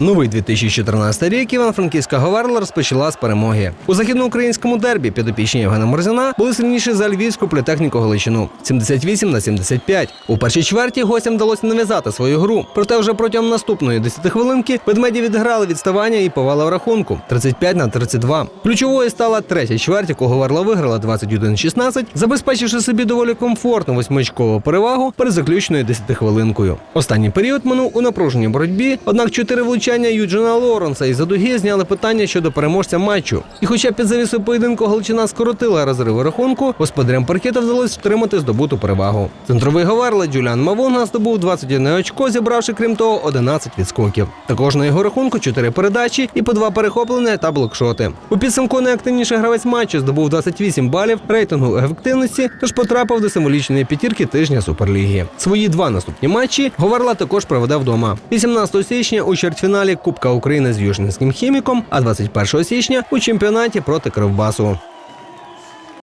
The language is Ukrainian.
Новий 2014 рік Іван-Франківська Говерла розпочала з перемоги. У західноукраїнському дербі підопічні Євгена Морзина були сильніші за львівську політехніку Галичину 78 на 75. У першій чверті гостям вдалося нав'язати свою гру. Проте вже протягом наступної 10 хвилинки ведмеді відграли відставання і повали в рахунку 35 на 32. Ключовою стала третя чверть, яку Говерла виграла 21-16, забезпечивши собі доволі комфортну восьмичкову перевагу перед заключною 10 хвилинкою. Останній період минув у напруженій боротьбі, однак чотири влучання Юджина Лоренса із задуги зняли питання щодо переможця матчу. І хоча під завісу поєдинку Галичина скоротила розриви рахунку, господарям паркета вдалося втримати здобуту перевагу. Центровий Говерла Джуліан Мавонга здобув 21 очко, зібравши крім того 11 відскоків. Також на його рахунку 4 передачі і по 2 перехоплення та блокшоти. У підсумку найактивніший гравець матчу здобув 28 балів рейтингу ефективності, тож потрапив до символічної п'ятірки тижня Суперліги. Свої два наступні матчі Говерла також проведе вдома. 18 січня у чвертьфіналі Кубка України з Южненським хіміком, а 21 січня у чемпіонаті проти Кривбасу.